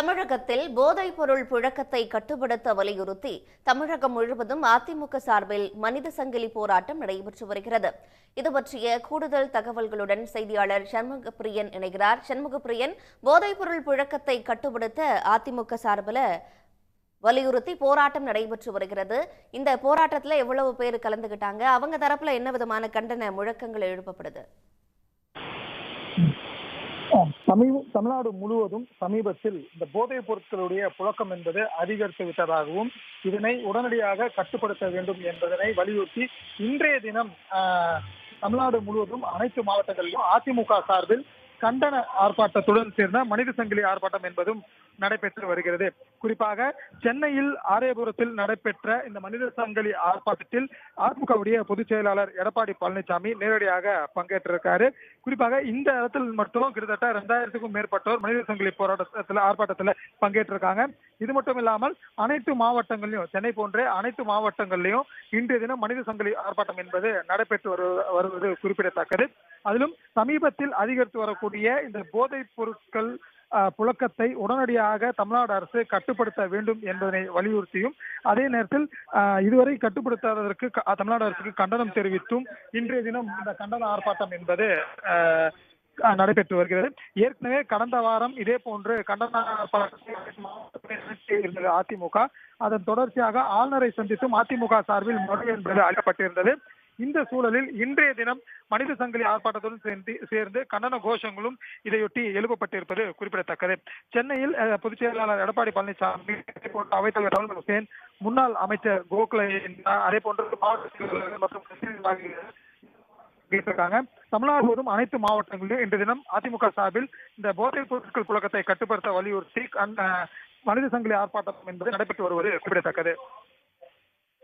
தமிழகத்தில் போதைப் பொருள் புழக்கத்தை கட்டுப்படுத்த வலியுறுத்தி தமிழகம் முழுவதும் அதிமுக சார்பில் மனித சங்கிலி போராட்டம் நடைபெற்று வருகிறது. இது பற்றிய கூடுதல் தகவல்களுடன் செய்தியாளர் சண்முகப்பிரியன் இணைகிறார். சண்முகப்பிரியன் போதைப் பொருள் புழக்கத்தை கட்டுப்படுத்த அதிமுக சார்பில் வலியுறுத்தி போராட்டம் நடைபெற்று வருகிறது. இந்த போராட்டத்துல எவ்வளவு பேர் கலந்துகிட்டாங்க? அவங்க தரப்புல என்ன விதமான கண்டன முழக்கங்கள் எழுப்பப்படுது? தமிழ் தமிழ்நாடு முழுவதும் சமீபத்தில் இந்த போதைப் பொருட்களுடைய புழக்கம் என்பது அதிகரித்து விட்டதாகவும் இதனை உடனடியாக கட்டுப்படுத்த வேண்டும் என்பதனை வலியுறுத்தி இன்றைய தினம் ஆஹ், தமிழ்நாடு முழுவதும் அனைத்து மாவட்டங்களிலும் அதிமுக சார்பில் கண்டன ஆர்ப்பாட்டத்துடன் சேர்ந்த மனித சங்கிலி ஆர்ப்பாட்டம் என்பதும் நடைபெற்று வருகிறது. குறிப்பாக சென்னையில் ஆரியபுரத்தில் நடைபெற்ற இந்த மனித சங்கிலி ஆர்ப்பாட்டத்தில் அதிமுகவுடைய பொதுச் செயலாளர் எடப்பாடி பழனிசாமி நேரடியாக பங்கேற்றிருக்காரு. குறிப்பாக இந்த இடத்தில் மட்டும் கிட்டத்தட்ட ரெண்டாயிரத்துக்கும் மேற்பட்டோர் மனித சங்கிலி போராட்டத்தில் ஆர்ப்பாட்டத்தில் பங்கேற்றிருக்காங்க. இது மட்டும் இல்லாமல் அனைத்து மாவட்டங்களிலும் சென்னை போன்ற அனைத்து மாவட்டங்களிலும் இன்றைய தினம் மனித சங்கிலி ஆர்ப்பாட்டம் என்பது நடைபெற்று வரு- வருவது குறிப்பிடத்தக்கது. அதிலும் சமீபத்தில் அதிகரித்து வரக்கூடிய இந்த போதைப் பொருட்கள் புழக்கத்தை உடனடியாக தமிழ்நாடு அரசு கட்டுப்படுத்த வேண்டும் என்பதனை வலியுறுத்தியும் அதே நேரத்தில் இதுவரை கட்டுப்படுத்தாததற்கு தமிழ்நாடு அரசுக்கு கண்டனம் தெரிவித்தும் இன்றைய தினம் இந்த கண்டன ஆர்ப்பாட்டம் என்பது நடைபெற்று வருகிறது. ஏற்கனவே கடந்த வாரம் இதே போன்று கண்டன இருந்தது அதிமுக. அதன் தொடர்ச்சியாக ஆளுநரை சந்தித்தும் அதிமுக சார்பில் மனு என்பது அளிக்கப்பட்டிருந்தது. இந்த சூழலில் இன்றைய தினம் மனித சங்கிலி ஆர்ப்பாட்டத்துடன் சேர்ந்து சேர்ந்து கண்டன கோஷங்களும் இதையொட்டி எழுப்பப்பட்டிருப்பது குறிப்பிடத்தக்கது. சென்னையில் பொதுச் செயலாளர் எடப்பாடி பழனிசாமி அவைத்தலைவர் ரவுல் ஹுசேன் முன்னாள் அமைச்சர் கோகுல அதே போன்ற மாவட்ட மற்றும் இருக்காங்க. தமிழ்நாடு முழுவதும் அனைத்து மாவட்டங்களிலும் இன்று தினம் அதிமுக சார்பில் இந்த போதைப் பொருட்கள் புழக்கத்தை கட்டுப்படுத்த வலியுறுத்தி மனித சங்கிலி ஆர்ப்பாட்டம் என்பது நடைபெற்று வருவது குறிப்பிடத்தக்கது.